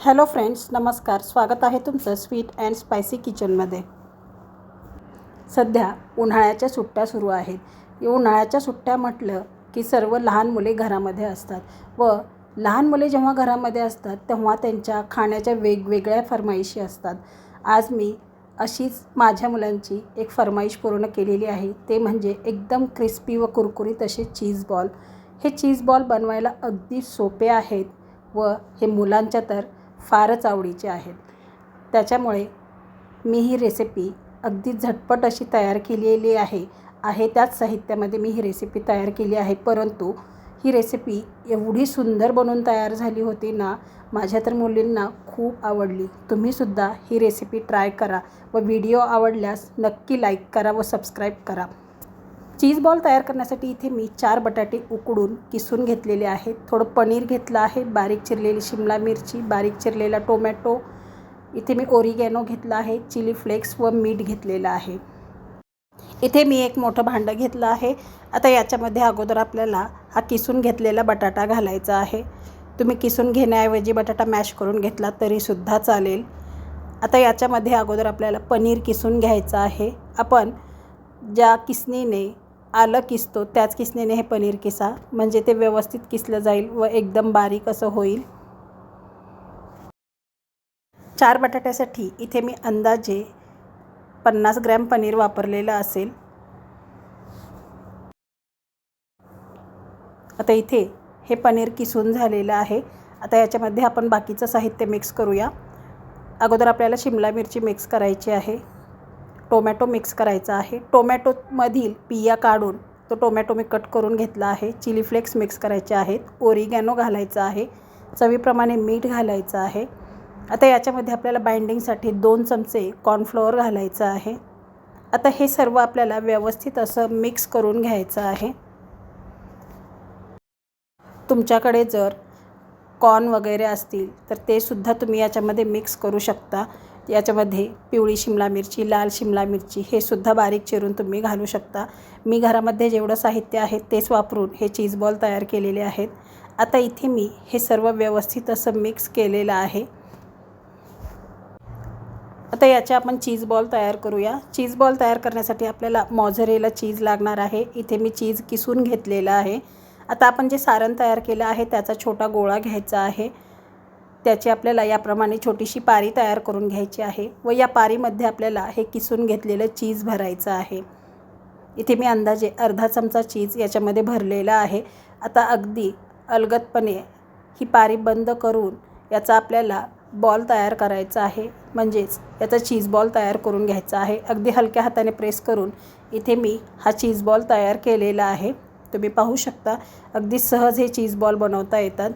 Hello friends नमस्कार. स्वागत आहे तुमचं स्वीट अँड स्पायसी किचनमध्ये. सध्या उन्हाळ्याच्या सुट्ट्या सुरू आहेत. उन्हाळ्याच्या सुट्ट्या म्हटलं की सर्व लहान मुले घरामध्ये असतात व लहान मुले जेव्हा घरामध्ये असतात तेव्हा त्यांच्या खाण्याच्या वेगवेगळ्या फरमाईशी असतात. आज मी अशीच माझ्या मुलांची एक फरमाईश पूर्ण केलेली आहे. ते म्हणजे एकदम क्रिस्पी व कुरकुरीत असे चीज बॉल. हे चीज बॉल बनवायला अगदी सोपे आहेत व हे मुलांच्या तर फारच आवडीचे आहेत. त्याच्यामुळे मी ही रेसिपी अगदी झटपट अशी तयार केलेली आहे. आहे त्याच साहित्यामध्ये मी ही रेसिपी तयार केली आहे. परंतु ही रेसिपी एवढी सुंदर बनवून तयार झाली होती ना माझ्या तर मुलींना खूप आवडली. तुम्हीसुद्धा ही रेसिपी ट्राय करा व व्हिडिओ आवडल्यास नक्की लाईक करा व सबस्क्राईब करा. चीज बॉल तयार करण्यासाठी इथे मी चार बटाटे उकडून किसून घेतलेले आहेत. थोडं पनीर घेतलं आहे बारीक चिरलेली शिमला मिरची बारीक चिरलेला टोमॅटो इथे मी ओरिगॅनो घेतला आहे चिली फ्लेक्स व मीठ घेतलेलं आहे. इथे मी एक मोठं भांडं घेतलं आहे. आता याच्यामध्ये अगोदर आपल्याला हा किसून घेतलेला बटाटा घालायचा आहे. तुम्ही किसून घेण्याऐवजी बटाटा मॅश करून घेतला तरीसुद्धा चालेल. आता याच्यामध्ये अगोदर आपल्याला पनीर किसून घ्यायचं आहे. आपण ज्या किसणीने आलं किसतो त्याच किसण्याने हे पनीर किसा. म्हणजे ते व्यवस्थित किसलं जाईल व एकदम बारीक असं होईल. चार बटाट्यासाठी इथे मी अंदाजे पन्नास ग्रॅम पनीर वापरलेलं असेल. आता इथे हे पनीर किसून झालेलं आहे. आता याच्यामध्ये आपण बाकीचं साहित्य मिक्स करूया. अगोदर आपल्याला शिमला मिरची मिक्स करायची आहे. टोमॅटो मिक्स करायचा आहे. टोमॅटोमधील बिया काढून तो टोमॅटो मी कट करून घेतला आहे. चिली फ्लेक्स मिक्स करायचे आहेत. ओरिगॅनो घालायचा आहे. चवीप्रमाणे मीठ घालायचं आहे. आता याच्यामध्ये आपल्याला बाइंडिंगसाठी दोन चमचे कॉर्नफ्लोअर घालायचं आहे. आता हे सर्व आपल्याला व्यवस्थित असं मिक्स करून घ्यायचं आहे. तुमच्याकडे जर कॉर्न वगैरे असतील तर ते सुद्धा तुम्ही याच्यामध्ये मिक्स करू शकता. याच्यामध्ये पिवळी शिमला मिरची लाल शिमला मिरची हे सुद्धा बारीक चिरून तुम्ही घालू शकता. मी घरामध्ये जेवढं साहित्य आहे तेच वापरून हे चीज बॉल तयार केलेले आहेत. आता इथे मी हे सर्व व्यवस्थित असं मिक्स केलेलं आहे. आता याचे आपण चीज बॉल तयार करूया. चीज बॉल तयार करण्यासाठी आपल्याला मॉझरेला चीज लागणार आहे. इथे मी चीज किसून घेतलेलं आहे. आता आपण जे सारण तयार केलं आहे त्याचा छोटा गोळा घ्यायचा आहे. त्याची आपल्याला याप्रमाणे छोटीशी पारी तयार करून घ्यायची आहे व या पारीमध्ये आपल्याला हे किसून घेतलेलं चीज भरायचं आहे. इथे मी अंदाजे अर्धा चमचा चीज याच्यामध्ये भरलेला आहे. आता अगदी अलगदपणे ही पारी बंद करून याचा आपल्याला बॉल तयार करायचा आहे. म्हणजेच याचा चीज बॉल तयार करून घ्यायचा आहे. अगदी हलक्या हाताने प्रेस करून इथे मी हा चीज बॉल तयार केलेला आहे. तुम्ही पाहू शकता अगदी सहज हे चीज बॉल बनवता येतात.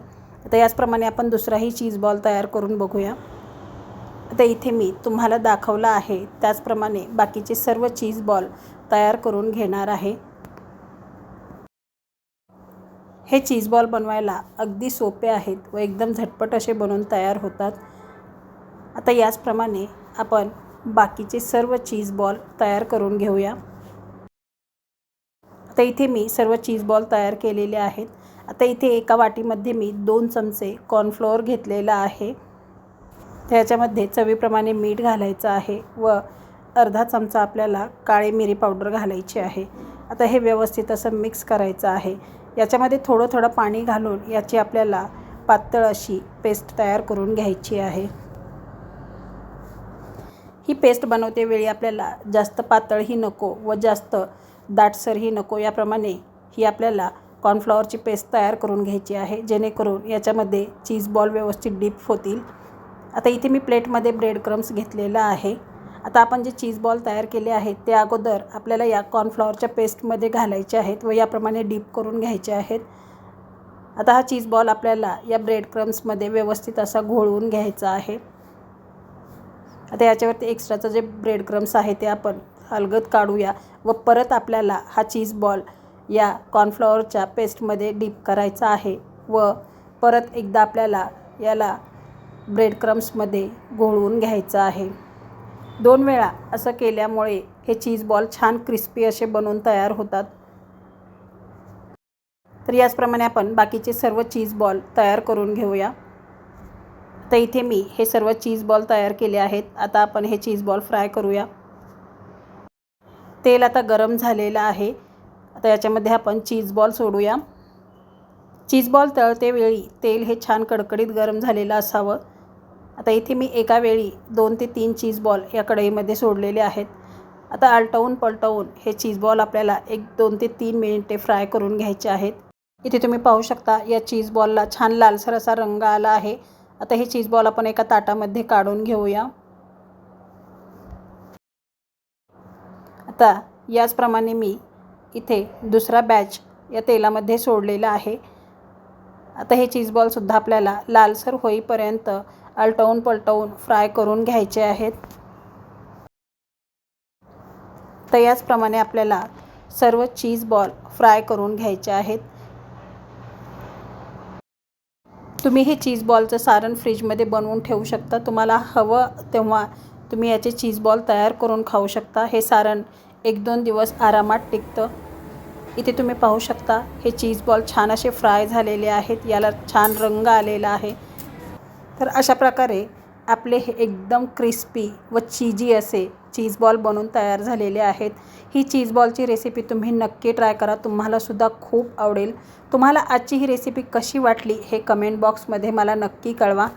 आता याचप्रमाणे आपण दुसराही चीज बॉल तयार करून बघूया. आता इथे मी तुम्हाला दाखवला आहे त्याचप्रमाणे बाकीचे सर्व चीज बॉल तयार करून घेणार आहे. हे चीज बॉल बनवायला अगदी सोपे आहेत व एकदम झटपट असे बनवून तयार होतात. आता याचप्रमाणे आपण बाकीचे सर्व चीज बॉल तयार करून घेऊया. आता इथे मी सर्व चीज बॉल तयार केलेले आहेत. आता इथे एका वाटीमध्ये मी दोन चमचे कॉर्नफ्लोअर घेतलेला आहे. त्याच्यामध्ये चवीप्रमाणे मीठ घालायचं आहे व अर्धा चमचा आपल्याला काळी मिरी पावडर घालायची आहे. आता हे व्यवस्थित असं मिक्स करायचं आहे. याच्यामध्ये थोडं थोडं पाणी घालून याची आपल्याला पातळ अशी पेस्ट तयार करून घ्यायची आहे. ही पेस्ट बनवते वेळी आपल्याला जास्त पातळही नको व जास्त दाटसरही नको. याप्रमाणे ही आपल्याला कॉर्नफ्लॉवरची पेस्ट तयार करून घ्यायची आहे जेणेकरून याच्यामध्ये चीज बॉल व्यवस्थित डीप होतील. आता इथे मी प्लेटमध्ये ब्रेड क्रम्स घेतलेला आहे. आता आपण जे चीज बॉल तयार केले आहेत ते अगोदर आपल्याला या कॉर्नफ्लॉवरच्या पेस्टमध्ये घालायचे आहेत व याप्रमाणे डीप करून घ्यायचे आहेत. आता हा चीज बॉल आपल्याला या ब्रेड क्रम्समध्ये व्यवस्थित असा घोळवून घ्यायचा आहे. आता याच्यावरती एक्स्ट्राचं जे ब्रेड क्रम्स आहे ते आपण अलगद काढूया व परत आपल्याला हा चीज बॉल या कॉर्नफ्लॉवरच्या पेस्टमध्ये डीप करायचा आहे व परत एकदा आपल्याला याला ब्रेड क्रम्समध्ये घोळवून घ्यायचं आहे. दोन वेळा असं केल्यामुळे हे चीज बॉल छान क्रिस्पी असे बनवून तयार होतात. तर याचप्रमाणे आपण बाकीचे सर्व चीज बॉल तयार करून घेऊया. तर इथे मी हे सर्व चीज बॉल तयार केले आहेत. आता आपण हे चीज बॉल फ्राय करूया. तेल आता गरम झालेलं आहे. आता याच्यामध्ये आपण चीज बॉल सोडूया. चीज बॉल तळतेवेळी तेल हे छान कडकडीत गरम झालेलं असावं. आता इथे मी एका वेळी दोन ते तीन चीज बॉल या कढईमध्ये सोडलेले आहेत. आता आलटवून पलटवून हे चीज बॉल आपल्याला एक दोन ते तीन मिनिटे फ्राय करून घ्यायचे आहेत. इथे तुम्ही पाहू शकता या चीज बॉलला छान लालसर असा रंग आला आहे. आता हे चीज बॉल आपण एका ताटामध्ये काढून घेऊया. आता याचप्रमाणे मी इथे दुसरा बॅच या तेलामध्ये सोडलेला आहे. आता हे चीज बॉलसुद्धा आपल्याला लालसर होईपर्यंत आलटवून पलटवून फ्राय करून घ्यायचे आहेत. तर याचप्रमाणे आपल्याला सर्व चीज बॉल फ्राय करून घ्यायचे आहेत. तुम्ही हे चीज बॉलचं सारण फ्रीजमध्ये बनवून ठेवू शकता. तुम्हाला हवं तेव्हा तुम्ही याचे चीज बॉल तयार करून खाऊ शकता. हे सारण एक दोन दिवस आरामात टिकतं. इथे तुम्ही पाहू शकता हे चीज बॉल छान असे फ्राय झालेले आहेत याला छान रंग आलेला आहे. तर अशा प्रकारे आपले हे एकदम क्रिस्पी व चीजी असे चीज बॉल बनून तयार झालेले आहेत. ही चीज बॉलची रेसिपी तुम्ही नक्की ट्राय करा तुम्हालासुद्धा खूप आवडेल. तुम्हाला आजची ही रेसिपी कशी वाटली हे कमेंट बॉक्समध्ये मला नक्की कळवा.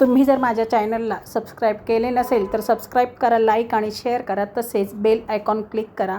तुम्ही जर माझ्या चॅनलला सबस्क्राईब केले नसेल तर सबस्क्राईब करा लाईक आणि शेअर करा तसेच बेल आयकॉन क्लिक करा.